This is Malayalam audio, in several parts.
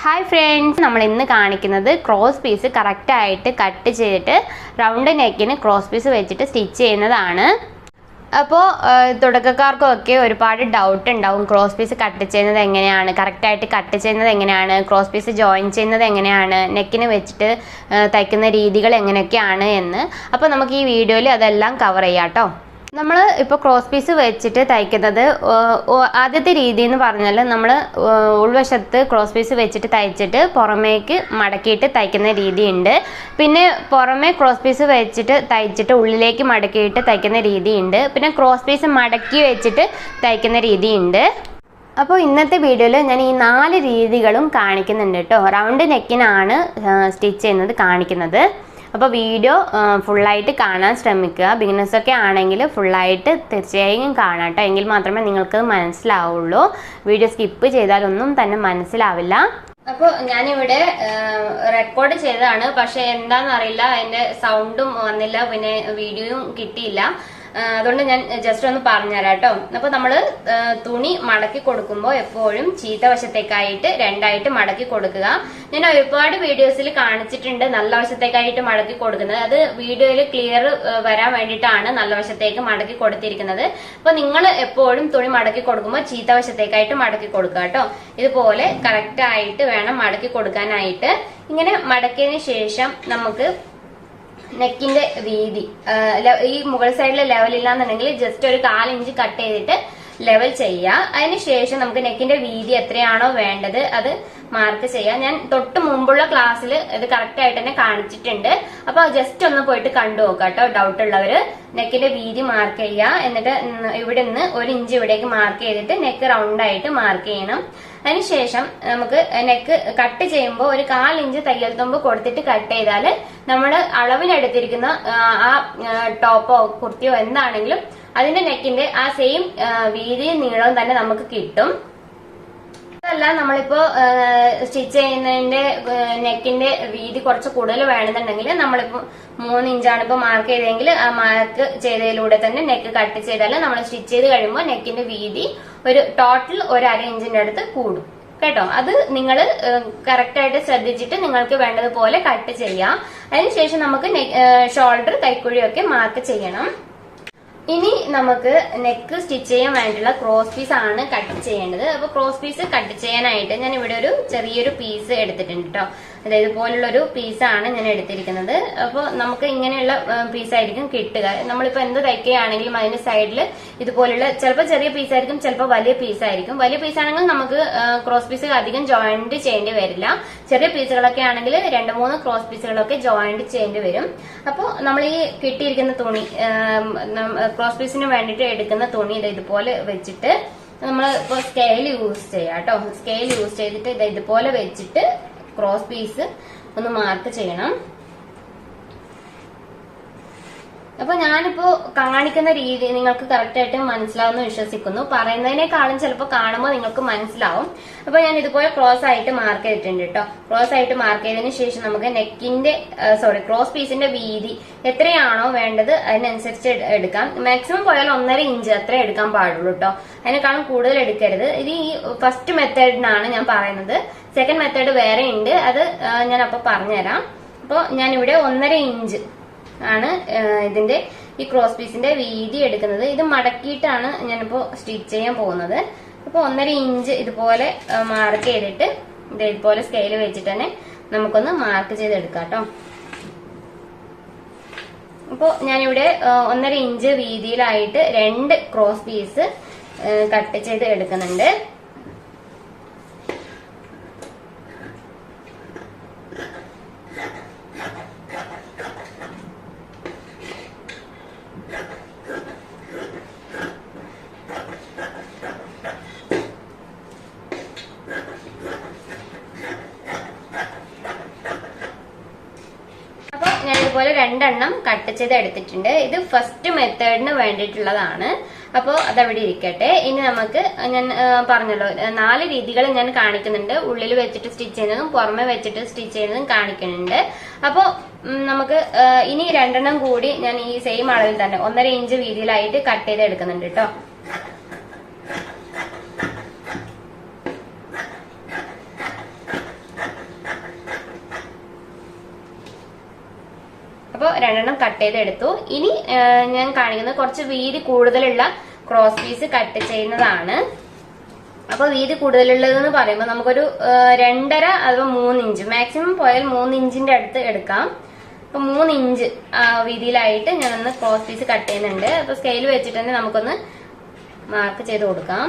ഹായ് ഫ്രണ്ട്സ് നമ്മൾ ഇന്ന് കാണിക്കുന്നത് ക്രോസ് പീസ് കറക്റ്റായിട്ട് കട്ട് ചെയ്തിട്ട് റൗണ്ട് നെക്കിന് ക്രോസ് പീസ് വെച്ചിട്ട് സ്റ്റിച്ച് ചെയ്യുന്നതാണ്. അപ്പോൾ തുടക്കക്കാർക്കൊക്കെ ഒരുപാട് ഡൗട്ട് ഉണ്ടാവും ക്രോസ് പീസ് കട്ട് ചെയ്യുന്നത് എങ്ങനെയാണ് കറക്റ്റായിട്ട് കട്ട് ചെയ്യുന്നത് എങ്ങനെയാണ് ക്രോസ് പീസ് ജോയിൻ ചെയ്യുന്നത് എങ്ങനെയാണ് നെക്കിന് വെച്ചിട്ട് തയ്ക്കുന്ന രീതികൾ എങ്ങനെയൊക്കെയാണ് എന്ന്. അപ്പോൾ നമുക്ക് ഈ വീഡിയോയിൽ അതെല്ലാം കവർ ചെയ്യാം കേട്ടോ നമ്മൾ ഇപ്പോൾ ക്രോസ് പീസ് വെച്ചിട്ട് തയ്ക്കുന്നത് ആദ്യത്തെ രീതി എന്ന് പറഞ്ഞാൽ നമ്മൾ ഉൾവശത്ത് ക്രോസ് പീസ് വെച്ചിട്ട് തയ്ച്ചിട്ട് പുറമേക്ക് മടക്കിയിട്ട് തയ്ക്കുന്ന രീതിയുണ്ട്. പിന്നെ പുറമേ ക്രോസ് പീസ് വെച്ചിട്ട് തയ്ച്ചിട്ട് ഉള്ളിലേക്ക് മടക്കിയിട്ട് തയ്ക്കുന്ന രീതിയുണ്ട്. പിന്നെ ക്രോസ് പീസ് മടക്കി വെച്ചിട്ട് തയ്ക്കുന്ന രീതിയുണ്ട്. അപ്പോൾ ഇന്നത്തെ വീഡിയോയിൽ ഞാൻ ഈ നാല് രീതികളും കാണിക്കുന്നുണ്ട് കേട്ടോ. റൗണ്ട് നെക്കിനാണ് സ്റ്റിച്ച് ചെയ്യുന്നത് കാണിക്കുന്നത്. അപ്പോൾ വീഡിയോ ഫുള്ളായിട്ട് കാണാൻ ശ്രമിക്കുക. ബിഗിനേഴ്സൊക്കെ ആണെങ്കിൽ ഫുള്ളായിട്ട് തീർച്ചയായും കാണാം കേട്ടോ. എങ്കിൽ മാത്രമേ നിങ്ങൾക്ക് മനസ്സിലാവുള്ളൂ. വീഡിയോ സ്കിപ്പ് ചെയ്താലൊന്നും തന്നെ മനസ്സിലാവില്ല. അപ്പോൾ ഞാനിവിടെ റെക്കോർഡ് ചെയ്തതാണ്. പക്ഷേ എന്താണെന്നറിയില്ല അതിന്റെ സൗണ്ടും വന്നില്ല. പിന്നെ വീഡിയോയും കിട്ടിയില്ല. അതുകൊണ്ട് ഞാൻ ജസ്റ്റ് ഒന്ന് പറഞ്ഞുതരാം കേട്ടോ അപ്പൊ നമ്മൾ തുണി മടക്കി കൊടുക്കുമ്പോൾ എപ്പോഴും ചീത്ത വശത്തേക്കായിട്ട് രണ്ടായിട്ട് മടക്കി കൊടുക്കുക. ഞാൻ ഒരുപാട് വീഡിയോസിൽ കാണിച്ചിട്ടുണ്ട് നല്ല വശത്തേക്കായിട്ട് മടക്കി കൊടുക്കുന്നത്. അത് വീഡിയോയിൽ ക്ലിയർ വരാൻ വേണ്ടിയിട്ടാണ് നല്ല വശത്തേക്ക് മടക്കി കൊടുത്തിരിക്കുന്നത്. അപ്പൊ നിങ്ങൾ എപ്പോഴും തുണി മടക്കി കൊടുക്കുമ്പോൾ ചീത്ത വശത്തേക്കായിട്ട് മടക്കി കൊടുക്കുക കേട്ടോ. ഇതുപോലെ കറക്റ്റ് ആയിട്ട് വേണം മടക്കി കൊടുക്കാനായിട്ട്. ഇങ്ങനെ മടക്കിയതിന് ശേഷം നമുക്ക് നെക്കിന്റെ വീതി ഈ മുകൾ സൈഡിലെ ലെവൽ ഇല്ലാന്നുണ്ടെങ്കിൽ ജസ്റ്റ് ഒരു കാലിഞ്ച് കട്ട് ചെയ്തിട്ട് ലെവൽ ചെയ്യുക അതിനുശേഷം നമുക്ക് നെക്കിന്റെ വീതി എത്രയാണോ വേണ്ടത് അത് മാർക്ക് ചെയ്യാം. ഞാൻ തൊട്ട് മുമ്പുള്ള ക്ലാസ്സിൽ ഇത് കറക്റ്റ് ആയിട്ട് തന്നെ കാണിച്ചിട്ടുണ്ട്. അപ്പൊ ജസ്റ്റ് ഒന്ന് പോയിട്ട് കണ്ടു നോക്കാം കേട്ടോ ഡൗട്ട് ഉള്ളവര് നെക്കിന്റെ വീതി മാർക്ക് ചെയ്യുക എന്നിട്ട് ഇവിടെ നിന്ന് ഒരു ഇഞ്ച് ഇവിടേക്ക് മാർക്ക് ചെയ്തിട്ട് നെക്ക് റൗണ്ട് ആയിട്ട് മാർക്ക് ചെയ്യണം. അതിനുശേഷം നമുക്ക് നെക്ക് കട്ട് ചെയ്യുമ്പോൾ ഒരു കാൽ ഇഞ്ച് തയ്യൽ തുമ്പ് കൊടുത്തിട്ട് കട്ട് ചെയ്താൽ നമ്മൾ അളവിനെടുത്തിരിക്കുന്ന ആ ടോപ്പോ കുർത്തിയോ എന്താണെങ്കിലും അതിന്റെ നെക്കിന്റെ ആ സെയിം വീതിയും നീളവും തന്നെ നമുക്ക് കിട്ടും. അതല്ല നമ്മളിപ്പോ സ്റ്റിച്ച് ചെയ്യുന്നതിന്റെ നെക്കിന്റെ വീതി കുറച്ച് കൂടുതൽ വേണമെന്നുണ്ടെങ്കിൽ നമ്മളിപ്പോ മൂന്ന് ഇഞ്ചാണ് ഇപ്പൊ മാർക്ക് ചെയ്തെങ്കിൽ ആ മാർക്ക് ചെയ്തതിലൂടെ തന്നെ നെക്ക് കട്ട് ചെയ്താൽ നമ്മൾ സ്റ്റിച്ച് ചെയ്ത് കഴിയുമ്പോൾ നെക്കിന്റെ വീതി ഒരു ടോട്ടൽ ഒരു അര ഇഞ്ചിന്റെ അടുത്ത് കൂടും. കേട്ടോ? അത് നിങ്ങൾ കറക്റ്റ് ആയിട്ട് ശ്രദ്ധിച്ചിട്ട് നിങ്ങൾക്ക് വേണ്ടതുപോലെ കട്ട് ചെയ്യാം. അതിനുശേഷം നമുക്ക് ഷോൾഡർ കൈക്കുഴിയൊക്കെ മാർക്ക് ചെയ്യണം. ഇനി നമുക്ക് നെക്ക് സ്റ്റിച്ച് ചെയ്യാൻ വേണ്ടിയുള്ള ക്രോസ് പീസ് ആണ് കട്ട് ചെയ്യേണ്ടത്. അപ്പൊ ക്രോസ് പീസ് കട്ട് ചെയ്യാനായിട്ട് ഞാൻ ഇവിടെ ഒരു ചെറിയൊരു പീസ് എടുത്തിട്ടുണ്ട് കേട്ടോ അതായത് ഇതുപോലുള്ള ഒരു പീസാണ് ഞാൻ എടുത്തിരിക്കുന്നത്. അപ്പോൾ നമുക്ക് ഇങ്ങനെയുള്ള പീസ് ആയിരിക്കും കിട്ടുക. നമ്മളിപ്പോൾ എന്ത് തയ്ക്കുകയാണെങ്കിലും അതിന്റെ സൈഡിൽ ഇതുപോലുള്ള ചിലപ്പോൾ ചെറിയ പീസ് ആയിരിക്കും ചിലപ്പോൾ വലിയ പീസ് ആയിരിക്കും. വലിയ പീസ് ആണെങ്കിൽ നമുക്ക് ക്രോസ് പീസ് അധികം ജോയിന്റ് ചെയ്യേണ്ടി വരില്ല. ചെറിയ പീസുകളൊക്കെ ആണെങ്കിൽ രണ്ട് മൂന്ന് ക്രോസ് പീസുകളൊക്കെ ജോയിന്റ് ചെയ്യേണ്ടി വരും. അപ്പോൾ നമ്മൾ ഈ കിട്ടിയിരിക്കുന്ന തുണി ക്രോസ് പീസിന് വേണ്ടിയിട്ട് എടുക്കുന്ന തുണി ഇത് ഇതുപോലെ വെച്ചിട്ട് നമ്മൾ ഇപ്പോൾ സ്കെയിൽ യൂസ് ചെയ്യാം കേട്ടോ. സ്കെയിൽ യൂസ് ചെയ്തിട്ട് ഇത് ഇതുപോലെ വെച്ചിട്ട് ക്രോസ് പീസ് ഒന്ന് മാർക്ക് ചെയ്യണം. അപ്പൊ ഞാനിപ്പോ കാണിക്കുന്ന രീതി നിങ്ങൾക്ക് കറക്റ്റ് ആയിട്ട് മനസ്സിലാവുമെന്ന് വിശ്വസിക്കുന്നു. പറയുന്നതിനേക്കാളും ചിലപ്പോൾ കാണുമ്പോൾ നിങ്ങൾക്ക് മനസ്സിലാവും. അപ്പൊ ഞാൻ ഇതുപോലെ ക്രോസ് ആയിട്ട് മാർക്ക് ചെയ്തിട്ടുണ്ട് കേട്ടോ ക്രോസ് ആയിട്ട് മാർക്ക് ചെയ്തതിന് ശേഷം നമുക്ക് നെക്കിന്റെ സോറി ക്രോസ് പീസിന്റെ വീതി എത്രയാണോ വേണ്ടത് അതിനനുസരിച്ച് എടുക്കാം. മാക്സിമം പോയാൽ ഒന്നര ഇഞ്ച് അത്രേ എടുക്കാൻ പാടുള്ളൂ കേട്ടോ അതിനേക്കാളും കൂടുതൽ എടുക്കരുത്. ഇത് ഈ ഫസ്റ്റ് മെത്തേഡിനാണ് ഞാൻ പറയുന്നത്. സെക്കൻഡ് മെത്തേഡ് വേറെ ഉണ്ട് അത് ഞാൻ അപ്പൊ പറഞ്ഞുതരാം. അപ്പോൾ ഞാനിവിടെ ഒന്നര ഇഞ്ച് ആണ് ഇതിന്റെ ഈ ക്രോസ് പീസിന്റെ വീതി എടുക്കുന്നത്. ഇത് മടക്കിയിട്ടാണ് ഞാനിപ്പോ സ്റ്റിച്ച് ചെയ്യാൻ പോകുന്നത്. അപ്പോൾ ഒന്നര ഇഞ്ച് ഇതുപോലെ മാർക്ക് ചെയ്തിട്ട് ഇതേപോലെ സ്കെയിൽ വെച്ചിട്ട് തന്നെ നമുക്കൊന്ന് മാർക്ക് ചെയ്തെടുക്കാം കേട്ടോ അപ്പോൾ ഞാനിവിടെ ഒന്നര ഇഞ്ച് വീതിയിലായിട്ട് രണ്ട് ക്രോസ് പീസ് കട്ട് ചെയ്ത് എടുക്കുന്നുണ്ട് അപ്പൊ ഞാൻ ഇതുപോലെ രണ്ടെണ്ണം കട്ട് ചെയ്ത് എടുത്തിട്ടുണ്ട് ഇത് ഫസ്റ്റ് മെത്തേഡിന് വേണ്ടിയിട്ടുള്ളതാണ്. അപ്പോൾ അതവിടെ ഇരിക്കട്ടെ. ഇനി നമുക്ക് ഞാൻ പറഞ്ഞല്ലോ നാല് രീതികൾ ഞാൻ കാണിക്കുന്നുണ്ട്. ഉള്ളിൽ വെച്ചിട്ട് സ്റ്റിച്ച് ചെയ്യുന്നതും പുറമെ വെച്ചിട്ട് സ്റ്റിച്ച് ചെയ്യുന്നതും കാണിക്കുന്നുണ്ട്. അപ്പോൾ നമുക്ക് ഇനി രണ്ടെണ്ണം കൂടി ഞാൻ ഈ സെയിം അളവിൽ തന്നെ ഒന്നര ഇഞ്ച് വീതിയിലായിട്ട് കട്ട് ചെയ്ത് എടുക്കുന്നുണ്ട് കേട്ടോ രണ്ടെണ്ണം കട്ട് ചെയ്തെടുത്തു. ഇനി ഞാൻ കാണിക്കുന്നത് കുറച്ച് വീതി കൂടുതലുള്ള ക്രോസ് പീസ് കട്ട് ചെയ്യുന്നതാണ്. അപ്പൊ വീതി കൂടുതലുള്ളതെന്ന് പറയുമ്പോൾ നമുക്കൊരു രണ്ടര അഥവാ മൂന്ന് ഇഞ്ച് മാക്സിമം പോയാൽ മൂന്ന് ഇഞ്ചിന്റെ അടുത്ത് എടുക്കാം. അപ്പൊ മൂന്ന് ഇഞ്ച് വീതിയിലായിട്ട് ഞാനൊന്ന് ക്രോസ് പീസ് കട്ട് ചെയ്യുന്നുണ്ട്. അപ്പൊ സ്കെയിൽ വെച്ചിട്ട് തന്നെ നമുക്കൊന്ന് മാർക്ക് ചെയ്ത് കൊടുക്കാം.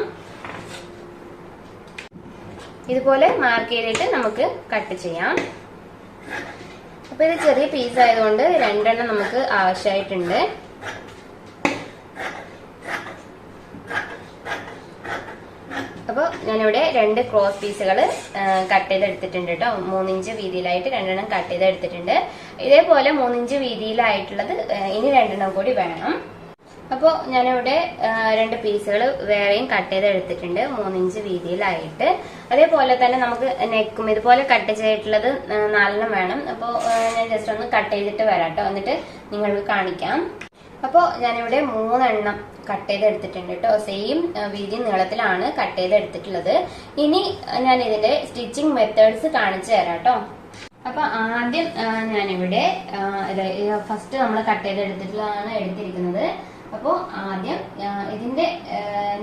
ഇതുപോലെ മാർക്ക് ചെയ്തിട്ട് നമുക്ക് കട്ട് ചെയ്യാം. അപ്പൊ ഇത് ചെറിയ പീസ് ആയതുകൊണ്ട് രണ്ടെണ്ണം നമുക്ക് ആവശ്യമായിട്ടുണ്ട്. അപ്പോൾ ഞാനിവിടെ രണ്ട് ക്രോസ് പീസുകൾ കട്ട് ചെയ്തെടുത്തിട്ടുണ്ട് കേട്ടോ മൂന്നിഞ്ച് വീതിയിലായിട്ട് രണ്ടെണ്ണം കട്ട് ചെയ്തെടുത്തിട്ടുണ്ട്. ഇതേപോലെ മൂന്നിഞ്ച് വീതിയിലായിട്ടുള്ളത് ഇനി രണ്ടെണ്ണം കൂടി വേണം. അപ്പോൾ ഞാനിവിടെ രണ്ട് പീസുകൾ വേറെയും കട്ട് ചെയ്ത് എടുത്തിട്ടുണ്ട്. മൂന്നിഞ്ച് വീതിയിലായിട്ട്. അതേപോലെ തന്നെ നമുക്ക് നെക്കും ഇതുപോലെ കട്ട് ചെയ്തിട്ടുള്ളത് നാലെണ്ണം വേണം. അപ്പോൾ ഞാൻ ജസ്റ്റ് ഒന്ന് കട്ട് ചെയ്തിട്ട് വരാം കേട്ടോ എന്നിട്ട് നിങ്ങൾക്ക് കാണിക്കാം. അപ്പോൾ ഞാനിവിടെ മൂന്നെണ്ണം കട്ട് ചെയ്ത് എടുത്തിട്ടുണ്ട് കേട്ടോ സെയിം വീതി നീളത്തിലാണ് കട്ട് ചെയ്ത് എടുത്തിട്ടുള്ളത്. ഇനി ഞാൻ ഇതിന്റെ സ്റ്റിച്ചിങ് മെത്തേഡ്സ് കാണിച്ചു തരാം കേട്ടോ അപ്പൊ ആദ്യം ഞാനിവിടെ ഫസ്റ്റ് നമ്മൾ കട്ട് ചെയ്ത് എടുത്തിട്ടുള്ളതാണ് എടുത്തിരിക്കുന്നത്. അപ്പോൾ ആദ്യം ഇതിന്റെ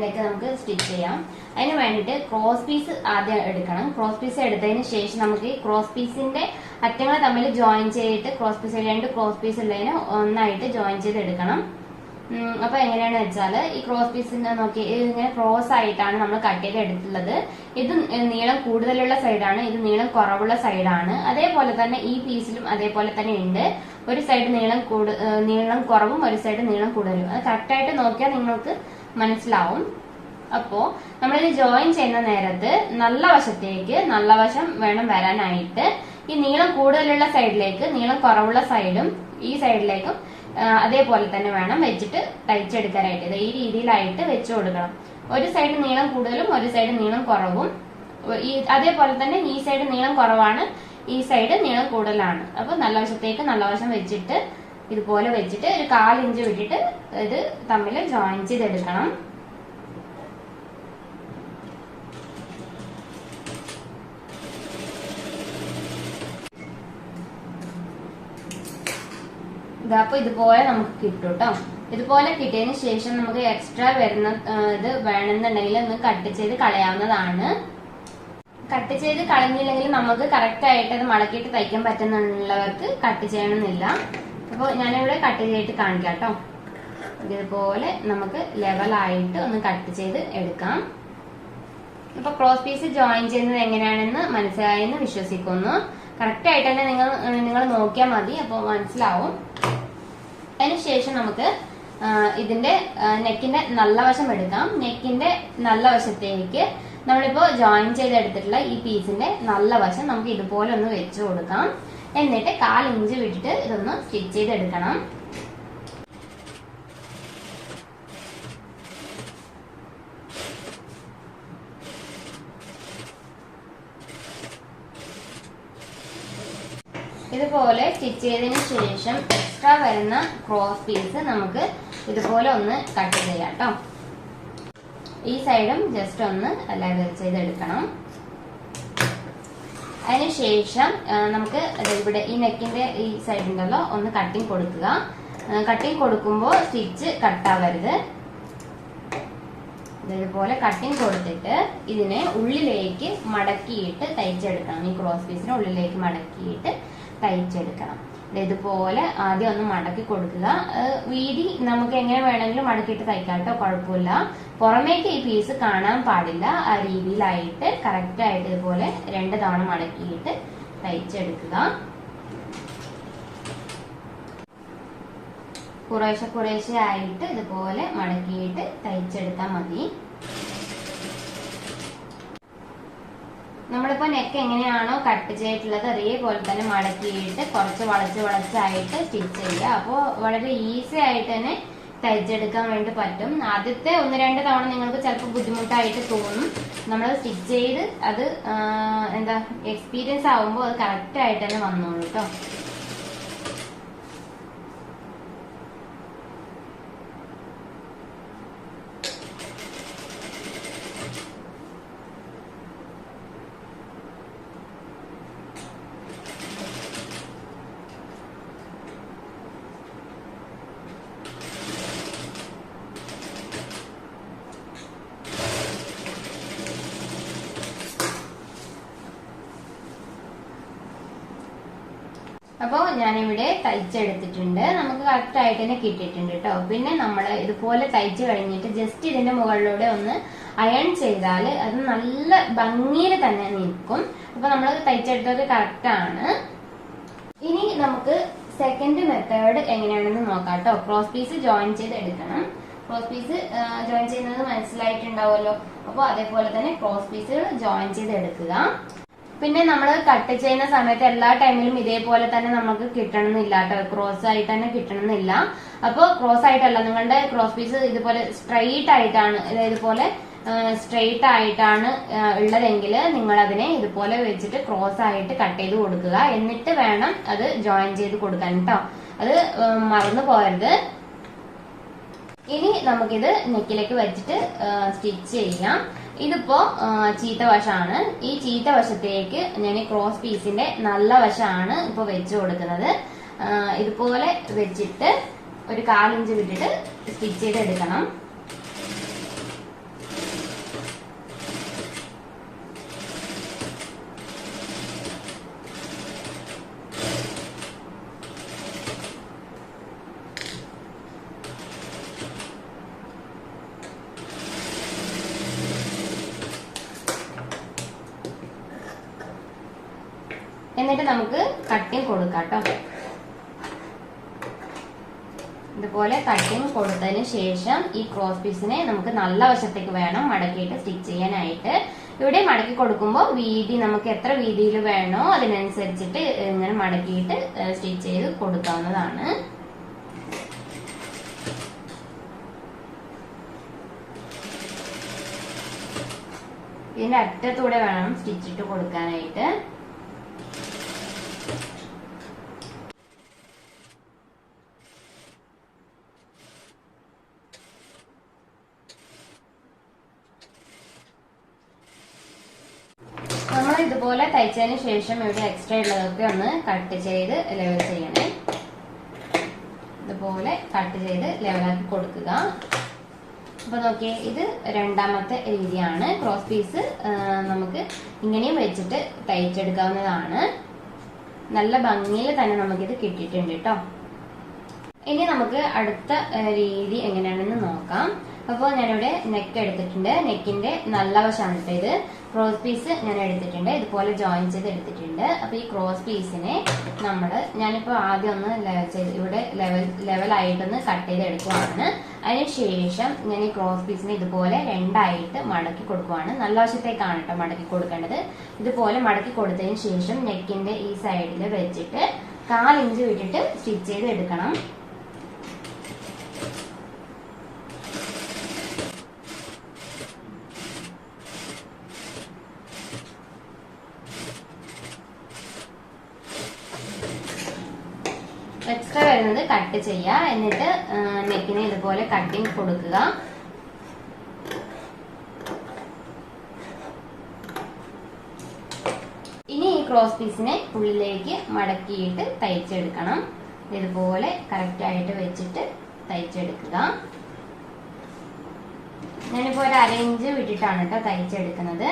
നെക്ക് നമുക്ക് സ്റ്റിച്ച് ചെയ്യാം. അതിന് വേണ്ടിയിട്ട് ക്രോസ് പീസ് ആദ്യം എടുക്കണം. ക്രോസ് പീസ് എടുത്തതിന് ശേഷം നമുക്ക് ഈ ക്രോസ് പീസിന്റെ അറ്റങ്ങൾ തമ്മിൽ ജോയിൻ ചെയ്തിട്ട് ക്രോസ് പീസ് രണ്ട് ക്രോസ് പീസ് ഉള്ളതിന് ഒന്നായിട്ട് ജോയിൻ ചെയ്ത് എടുക്കണം അപ്പൊ എങ്ങനെയാണെന്ന് വെച്ചാൽ ഈ ക്രോസ് പീസിന്റെ നോക്കി ഇങ്ങനെ ക്രോസ് ആയിട്ടാണ് നമ്മൾ കട്ട് ചെയ്ത് എടുത്തുള്ളത് ഇത് നീളം കൂടുതലുള്ള സൈഡാണ് ഇത് നീളം കുറവുള്ള സൈഡാണ് അതേപോലെ തന്നെ ഈ പീസിലും അതേപോലെ തന്നെ ഉണ്ട്. ഒരു സൈഡ് നീളം കൂടു നീളം കുറവും ഒരു സൈഡ് നീളം കൂടുതലും. അത് കറക്റ്റായിട്ട് നോക്കിയാൽ നിങ്ങൾക്ക് മനസ്സിലാവും. അപ്പോ നമ്മളിത് ജോയിൻ ചെയ്യുന്ന നേരത്ത് നല്ല വശത്തേക്ക് നല്ല വശം വേണം വരാനായിട്ട് ഈ നീളം കൂടുതലുള്ള സൈഡിലേക്ക് നീളം കുറവുള്ള സൈഡും ഈ സൈഡിലേക്കും അതേപോലെ തന്നെ വേണം വെച്ചിട്ട് തയ്ച്ചെടുക്കാനായിട്ട്. ഇത് ഈ രീതിയിലായിട്ട് വെച്ചു കൊടുക്കണം. ഒരു സൈഡ് നീളം കൂടുതലും ഒരു സൈഡ് നീളം കുറവും. ഈ അതേപോലെ തന്നെ ഈ സൈഡ് നീളം കുറവാണ് ഈ സൈഡ് നീളം കൂടുതലാണ്. അപ്പൊ നല്ല വശത്തേക്ക് നല്ല വശം വെച്ചിട്ട് ഇതുപോലെ വെച്ചിട്ട് ഒരു കാലിഞ്ച് വിട്ടിട്ട് ഇത് തമ്മിൽ ജോയിൻ ചെയ്തെടുക്കണം. ഇതാ അപ്പൊ ഇതുപോലെ നമുക്ക് കിട്ടും കേട്ടോ ഇതുപോലെ കിട്ടിയതിന് ശേഷം നമുക്ക് എക്സ്ട്രാ വരുന്ന ഇത് വേണമെന്നുണ്ടെങ്കിൽ ഒന്ന് കട്ട് ചെയ്ത് കളയാവുന്നതാണ്. കട്ട് ചെയ്ത് കളഞ്ഞില്ലെങ്കിൽ നമുക്ക് കറക്റ്റ് ആയിട്ട് അത് മടക്കിയിട്ട് തയ്ക്കാൻ പറ്റുന്നുള്ളവർക്ക് കട്ട് ചെയ്യണമെന്നില്ല. അപ്പോൾ ഞാനിവിടെ കട്ട് ചെയ്തിട്ട് കാണിക്കാം കേട്ടോ ഇതുപോലെ നമുക്ക് ലെവലായിട്ട് ഒന്ന് കട്ട് ചെയ്ത് എടുക്കാം. അപ്പൊ ക്രോസ് പീസ് ജോയിൻ ചെയ്യുന്നത് എങ്ങനെയാണെന്ന് മനസ്സിലായെന്ന് വിശ്വസിക്കുന്നു. കറക്റ്റ് ആയിട്ട് തന്നെ നിങ്ങൾ നിങ്ങൾ നോക്കിയാൽ മതി അപ്പോൾ മനസ്സിലാവും. അതിനുശേഷം നമുക്ക് ഇതിന്റെ നെക്കിന്റെ നല്ല വശം എടുക്കാം. നെക്കിന്റെ നല്ല വശത്തേക്ക് നമ്മളിപ്പോ ജോയിൻ ചെയ്തെടുത്തിട്ടുള്ള ഈ പീസിന്റെ നല്ല വശം നമുക്ക് ഇതുപോലെ ഒന്ന് വെച്ചു കൊടുക്കാം. എന്നിട്ട് കാൽ ഇഞ്ച് വിട്ടിട്ട് ഇതൊന്ന് സ്റ്റിച്ച് ചെയ്തെടുക്കണം. ഇതുപോലെ സ്റ്റിച്ച് ചെയ്തതിന് ശേഷം എക്സ്ട്രാ വരുന്ന ക്രോസ് പീസ് നമുക്ക് ഇതുപോലെ ഒന്ന് കട്ട് ചെയ്യാം കേട്ടോ ഈ സൈഡും ജസ്റ്റ് ഒന്ന് ലെവൽ ചെയ്തെടുക്കണം. അതിനുശേഷം നമുക്ക് ഇവിടെ ഈ നെക്കിന്റെ ഈ സൈഡ് ഉണ്ടല്ലോ ഒന്ന് കട്ടിങ് കൊടുക്കുക. കട്ടിങ് കൊടുക്കുമ്പോൾ സ്റ്റിച്ച് കട്ടാവരുത് ഇതുപോലെ കട്ടിങ് കൊടുത്തിട്ട് ഇതിനെ ഉള്ളിലേക്ക് മടക്കിയിട്ട് തയ്ച്ചെടുക്കണം. ഈ ക്രോസ് പീസിനെ ഉള്ളിലേക്ക് മടക്കിയിട്ട് തയ്ച്ചെടുക്കണം. ഇതുപോലെ ആദ്യം ഒന്ന് മടക്കി കൊടുക്കുക. വീതി നമുക്ക് എങ്ങനെ വേണമെങ്കിലും മടക്കിയിട്ട് തയ്ക്കാം കേട്ടോ കുഴപ്പമില്ല. പുറമേക്ക് ഈ പീസ് കാണാൻ പാടില്ല. ആ രീതിയിലായിട്ട് കറക്റ്റ് ആയിട്ട് ഇതുപോലെ രണ്ട് തവണ മടക്കിയിട്ട് തയ്ച്ചെടുക്കുക. കുറേശ്ശെ കുറേശ്ശെ ആയിട്ട് ഇതുപോലെ മടക്കിയിട്ട് തയ്ച്ചെടുത്താൽ മതി. നമ്മളിപ്പോ നെക്ക് എങ്ങനെയാണോ കട്ട് ചെയ്തിട്ടുള്ളത് അതേപോലെ തന്നെ മടക്കിയിട്ട് കുറച്ച് വളച്ച് വളച്ചായിട്ട് സ്റ്റിച്ച് ചെയ്യുക. അപ്പോൾ വളരെ ഈസി ആയിട്ട് തന്നെ തയ്ച്ചെടുക്കാൻ വേണ്ടി പറ്റും. ആദ്യത്തെ ഒന്ന് രണ്ട് തവണ നിങ്ങൾക്ക് ചിലപ്പോൾ ബുദ്ധിമുട്ടായിട്ട് തോന്നും. നമ്മൾ സ്റ്റിച്ച് ചെയ്ത് അത് എന്താ എക്സ്പീരിയൻസ് ആവുമ്പോൾ അത് കറക്റ്റ് ആയിട്ട് തന്നെ വന്നോളൂ കേട്ടോ അപ്പോൾ ഞാനിവിടെ തയ്ച്ചെടുത്തിട്ടുണ്ട് നമുക്ക് കറക്റ്റ് ആയിട്ട് തന്നെ കിട്ടിയിട്ടുണ്ട് കേട്ടോ. പിന്നെ നമ്മൾ ഇതുപോലെ തയ്ച്ച് കഴിഞ്ഞിട്ട് ജസ്റ്റ് ഇതിന്റെ മുകളിലൂടെ ഒന്ന് അയൺ ചെയ്താൽ അത് നല്ല ഭംഗിയിൽ തന്നെ നിൽക്കും. അപ്പൊ നമ്മൾ തയ്ച്ചെടുത്തത് കറക്റ്റ് ആണ്. ഇനി നമുക്ക് സെക്കൻഡ് മെത്തേഡ് എങ്ങനെയാണെന്ന് നോക്കാം കേട്ടോ. ക്രോസ് പീസ് ജോയിൻ ചെയ്ത് എടുക്കണം. ക്രോസ് പീസ് ജോയിൻ ചെയ്യുന്നത് മനസ്സിലായിട്ടുണ്ടാവുമല്ലോ. അപ്പോൾ അതേപോലെ തന്നെ ക്രോസ് പീസുകൾ ജോയിൻ ചെയ്ത് എടുക്കുക. പിന്നെ നമ്മൾ കട്ട് ചെയ്യുന്ന സമയത്ത് എല്ലാ ടൈമിലും ഇതേപോലെ തന്നെ നമുക്ക് കിട്ടണമെന്നില്ല കേട്ടോ ക്രോസ് ആയിട്ട് തന്നെ കിട്ടണമെന്നില്ല. അപ്പോൾ ക്രോസ് ആയിട്ടല്ല നിങ്ങളുടെ ക്രോസ് പീസ് ഇതുപോലെ സ്ട്രെയിറ്റ് ആയിട്ടാണ് ഇതുപോലെ സ്ട്രെയിറ്റ് ആയിട്ടാണ് ഉള്ളതെങ്കിൽ നിങ്ങൾ അതിനെ ഇതുപോലെ വെച്ചിട്ട് ക്രോസ് ആയിട്ട് കട്ട് ചെയ്ത് കൊടുക്കുക. എന്നിട്ട് വേണം അത് ജോയിൻ ചെയ്ത് കൊടുക്കാൻ കേട്ടോ അത് മറന്നു പോകരുത്. ഇനി നമുക്കിത് നെക്കിലേക്ക് വെച്ചിട്ട് സ്റ്റിച്ച് ചെയ്യാം. ഇതിപ്പോ ചീത്ത വശമാണ് ഈ ചീത്ത വശത്തേക്ക് ഞാൻ ക്രോസ് പീസിന്റെ നല്ല വശമാണ് ഇപ്പൊ വെച്ച് കൊടുക്കുന്നത്. ഇതുപോലെ വെച്ചിട്ട് ഒരു കാലിഞ്ച് വിട്ടിട്ട് സ്റ്റിച്ച് ചെയ്ത് എന്നിട്ട് നമുക്ക് കട്ടിങ് കൊടുക്കാം കേട്ടോ ഇതുപോലെ കട്ടിങ് കൊടുത്തതിന് ശേഷം ഈ ക്രോസ് പീസിനെ നമുക്ക് നല്ല വശത്തേക്ക് വേണം മടക്കിയിട്ട് സ്റ്റിച്ച് ചെയ്യാനായിട്ട്. ഇവിടെ മടക്കി കൊടുക്കുമ്പോൾ വീതി നമുക്ക് എത്ര വീതിയിൽ വേണോ അതിനനുസരിച്ചിട്ട് ഇങ്ങനെ മടക്കിയിട്ട് സ്റ്റിച്ച് ചെയ്ത് കൊടുക്കാവുന്നതാണ്. ഇതിന്റെ അറ്റത്തൂടെ വേണം സ്റ്റിച്ചിട്ട് കൊടുക്കാനായിട്ട് നമ്മൾ ഇതുപോലെ തയ്ച്ചതിന് ശേഷം ഇവിടെ എക്സ്ട്രാ ഉള്ളതൊക്കെ ഒന്ന് കട്ട് ചെയ്ത് ലെവൽ ചെയ്യണേ. ഇതുപോലെ കട്ട് ചെയ്ത് ലെവലാക്കി കൊടുക്കുക. അപ്പൊ നോക്കിയേ ഇത് രണ്ടാമത്തെ രീതിയാണ് ക്രോസ് പീസ് നമുക്ക് ഇങ്ങനെയും വെച്ചിട്ട് തയ്ച്ചെടുക്കാവുന്നതാണ്. നല്ല ഭംഗിയിൽ തന്നെ നമുക്കിത് കിട്ടിയിട്ടുണ്ട് കേട്ടോ ഇനി നമുക്ക് അടുത്ത രീതി എങ്ങനെയാണെന്ന് നോക്കാം. അപ്പോൾ ഞാനിവിടെ നെക്ക് എടുത്തിട്ടുണ്ട്. നെക്കിന്റെ നല്ല വശമാണ് കേട്ടോ ഇത്. ക്രോസ് പീസ് ഞാൻ എടുത്തിട്ടുണ്ട്. ഇതുപോലെ ജോയിൻ ചെയ്ത് എടുത്തിട്ടുണ്ട്. അപ്പൊ ഈ ക്രോസ് പീസിനെ നമ്മൾ ഞാനിപ്പോൾ ആദ്യം ഒന്ന് ലെവൽ ചെയ്ത് ഇവിടെ ലെവൽ ലെവലായിട്ടൊന്ന് കട്ട് ചെയ്ത് എടുക്കുവാണ്. അതിനുശേഷം ഞാൻ ഈ ക്രോസ് പീസിനെ ഇതുപോലെ രണ്ടായിട്ട് മടക്കി കൊടുക്കുവാണ്. നല്ല വശത്തേക്കാണ് കേട്ടോ മടക്കി കൊടുക്കേണ്ടത്. ഇതുപോലെ മടക്കി കൊടുത്തതിന് ശേഷം നെക്കിന്റെ ഈ സൈഡിൽ വെച്ചിട്ട് കാലിഞ്ച് വിട്ടിട്ട് സ്റ്റിച്ച് ചെയ്ത് എടുക്കണം. എക്സ്ട്രാ വരുന്നത് കട്ട് ചെയ്യുക. എന്നിട്ട് നെക്കിന് ഇതുപോലെ കട്ടിങ് കൊടുക്കുക. ഇനി ഈ ക്രോസ് പീസിനെ ഉള്ളിലേക്ക് മടക്കിയിട്ട് തയ്ച്ചെടുക്കണം. ഇതുപോലെ കറക്റ്റ് ആയിട്ട് വെച്ചിട്ട് തയ്ച്ചെടുക്കുക. ഞാനിപ്പോ ഒരു അരയിഞ്ച് വിട്ടിട്ടാണ് കേട്ടോ തയ്ച്ചെടുക്കുന്നത്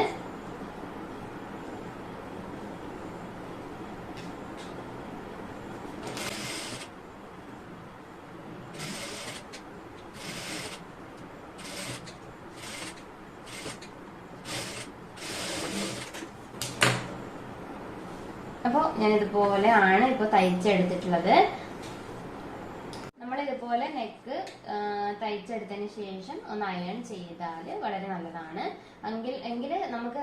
അപ്പോൾ ഞാൻ ഇതുപോലെ ആണ് ഇപ്പോൾ തയ്ച്ചെടുത്തിട്ടുള്ളത്. നമ്മൾ ഇതുപോലെ നെക്ക് തയ്ച്ചെടുത്തതിന് ശേഷം ഒന്ന് അയൺ ചെയ്താൽ വളരെ നല്ലതാണ്. എങ്കിൽ എങ്കിൽ നമുക്ക്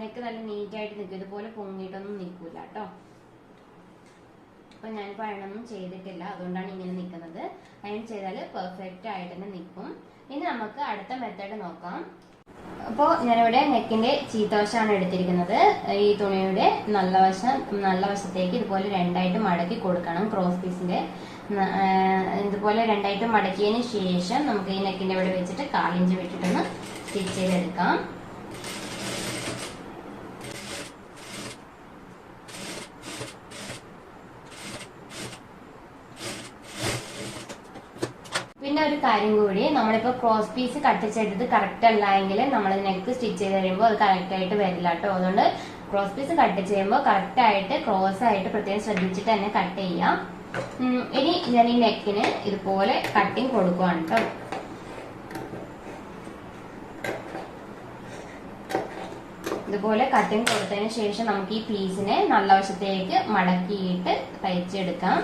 നെക്ക് നല്ല നീറ്റായിട്ട് നിൽക്കും ഇതുപോലെ പൊങ്ങിയിട്ടൊന്നും നിൽക്കൂല കേട്ടോ. അപ്പൊ ഞാനിപ്പോൾ അയണൊന്നും ചെയ്തിട്ടില്ല. അതുകൊണ്ടാണ് ഇങ്ങനെ നിൽക്കുന്നത് അയൺ ചെയ്താൽ പെർഫെക്റ്റ് ആയിട്ട് തന്നെ നിൽക്കും ഇനി നമുക്ക് അടുത്ത മെത്തേഡ് നോക്കാം. അപ്പോൾ ഞാനിവിടെ നെക്കിന്റെ ചീത്തവശമാണ് എടുത്തിരിക്കുന്നത്. ഈ തുണിയുടെ നല്ല വശം നല്ല വശത്തേക്ക് ഇതുപോലെ രണ്ടായിട്ട് മടക്കി കൊടുക്കണം ക്രോസ് പീസിന്റെ. ഇതുപോലെ രണ്ടായിട്ട് മടക്കിയതിന് ശേഷം നമുക്ക് ഈ നെക്കിന്റെ ഇവിടെ വെച്ചിട്ട് കാലിഞ്ച് വിട്ടിട്ടൊന്ന് സ്റ്റിച്ച് ചെയ്തെടുക്കാം. പിന്നെ ഒരു കാര്യം കൂടി നമ്മളിപ്പോ ക്രോസ് പീസ് കട്ട് ചെയ്തത് കറക്റ്റ് അല്ല എങ്കിൽ നമ്മൾ നെക്ക് സ്റ്റിച്ച് ചെയ്ത് കഴിയുമ്പോൾ അത് കറക്റ്റ് ആയിട്ട് വരില്ല കേട്ടോ അതുകൊണ്ട് ക്രോസ് പീസ് കട്ട് ചെയ്യുമ്പോൾ കറക്റ്റ് ആയിട്ട് ക്രോസ് ആയിട്ട് പ്രത്യേകം ശ്രദ്ധിച്ചിട്ട് തന്നെ കട്ട് ചെയ്യാം. ഇനി ഞാൻ ഈ നെക്കിന് ഇതുപോലെ കട്ടിങ് കൊടുക്കുവാണ് കേട്ടോ ഇതുപോലെ കട്ടിങ് കൊടുത്തതിന് ശേഷം നമുക്ക് ഈ പീസിനെ നല്ല വശത്തേക്ക് മടക്കിയിട്ട് തയ്ച്ചെടുക്കാം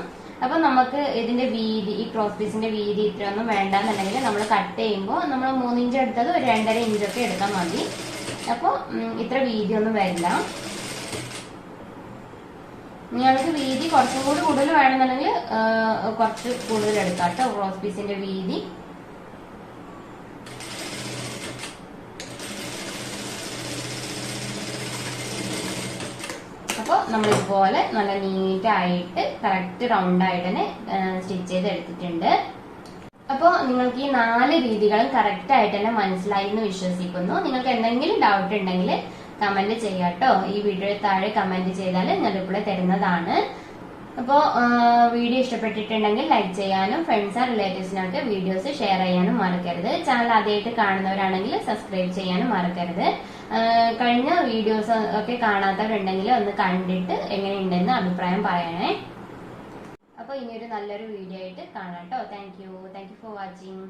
അപ്പൊ നമുക്ക് ഇതിന്റെ വീതി ഈ ക്രോസ് പീസിന്റെ വീതി ഇത്രയൊന്നും വേണ്ടെന്നുണ്ടെങ്കിൽ നമ്മൾ കട്ട് ചെയ്യുമ്പോൾ നമ്മൾ മൂന്നിഞ്ച് എടുത്തത് ഒരു രണ്ടര ഇഞ്ചൊക്കെ എടുത്താൽ മതി. അപ്പോൾ ഇത്ര വീതി ഒന്നും വരില്ല. നിങ്ങൾക്ക് വീതി കുറച്ചും കൂടി കൂടുതൽ വേണമെന്നുണ്ടെങ്കിൽ കുറച്ച് കൂടുതൽ എടുക്കാം കേട്ടോ ക്രോസ് പീസിന്റെ വീതി അപ്പോൾ നമ്മൾ ഇതുപോലെ നല്ല നീറ്റായിട്ട് കറക്റ്റ് റൗണ്ട് ആയിട്ട് തന്നെ സ്റ്റിച്ച് ചെയ്ത് എടുത്തിട്ടുണ്ട് അപ്പോൾ നിങ്ങൾക്ക് ഈ നാല് രീതികളും കറക്റ്റ് ആയിട്ട് തന്നെ മനസ്സിലായി എന്ന് വിശ്വസിക്കുന്നു. നിങ്ങൾക്ക് എന്തെങ്കിലും ഡൗട്ട് ഉണ്ടെങ്കിൽ കമന്റ് ചെയ്യാട്ടോ ഈ വീഡിയോ താഴെ കമന്റ് ചെയ്താൽ ഞാൻ റിപ്ലൈ തരുന്നതാണ്. അപ്പോൾ വീഡിയോ ഇഷ്ടപ്പെട്ടിട്ടുണ്ടെങ്കിൽ ലൈക്ക് ചെയ്യാനും ഫ്രണ്ട്സ് ആൻഡ് റിലേറ്റീവ്സിനൊക്കെ വീഡിയോസ് ഷെയർ ചെയ്യാനും മറക്കരുത്. ചാനൽ ആദ്യമായിട്ട് കാണുന്നവരാണെങ്കിൽ സബ്സ്ക്രൈബ് ചെയ്യാനും മറക്കരുത്. കഴിഞ്ഞ വീഡിയോസ് ഒക്കെ കാണാത്തവരുണ്ടെങ്കിൽ ഒന്ന് കണ്ടിട്ട് എങ്ങനെയുണ്ടെന്ന് അഭിപ്രായം പറയണേ. അപ്പോൾ ഇനിയൊരു നല്ലൊരു വീഡിയോ ആയിട്ട് കാണാം കേട്ടോ. Thank you thank you for watching